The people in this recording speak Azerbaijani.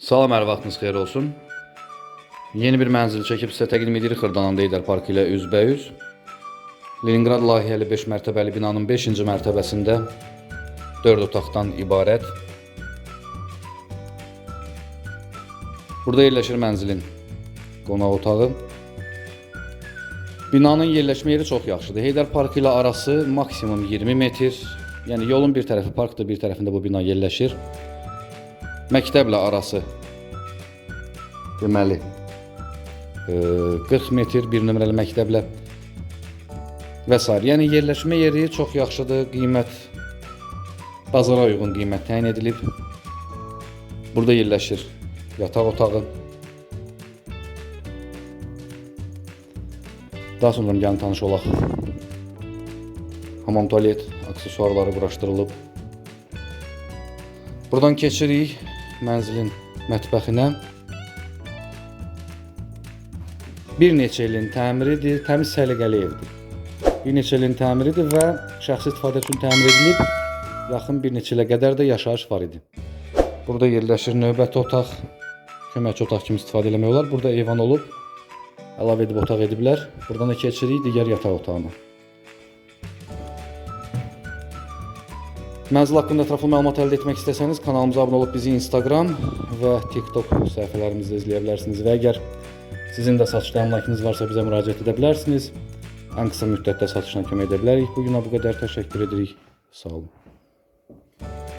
Salam, hər vaxtınız xeyir olsun. Yeni bir mənzil çəkib sizə təqdim edirik Xırdalan Deydər Parkı ilə üzbəyüz. Leningrad layihəli 5 mərtəbəli binanın 5-ci mərtəbəsində 4 otaqdan ibarət. Burada yerləşir mənzilin qonaq otağı. Binanın yerləşmə yeri çox yaxşıdır. Heydər Parkı ilə arası maksimum 20 metr. Yəni yolun bir tərəfi parkdır, bir tərəfində bu bina yerləşir. Məktəblə arası deməli e, 40 metr bir nömrəli məktəblə və s. Yəni yerləşmə yeri çox yaxşıdır, qiymət bazara uyğun qiymət təyin edilib. Burada yerləşir yataq otağı. Daha sonra gəlin tanış olaq. Hamam tualet aksesuarları quraşdırılıb. Buradan keçirik mənzilin mətbəxinə. Bir neçə ilin təmiridir, təmiz səliqəli evdir. Bir neçə ilin təmiridir və şəxsi istifadə üçün təmir edilib. Yaxın bir neçə ilə qədər də yaşayış var idi. Burada yerləşir növbəti otaq, köməkçi otaq kimi istifadə etmək olar. Burada eyvan olub, əlavə edib otaq ediblər. Buradan da keçirik digər yataq otağına. Mənzil haqqında ətraflı məlumat əldə etmək istəsəniz kanalımıza abunə olub bizi Instagram və TikTok səhifələrimizdə izləyə bilərsiniz və əgər sizin də satışda əmlakınız varsa bizə müraciət edə bilərsiniz. Ən qısa müddətdə satışına kömək edə bilərik. Bu günə bu qədər təşəkkür edirik. Sağ olun.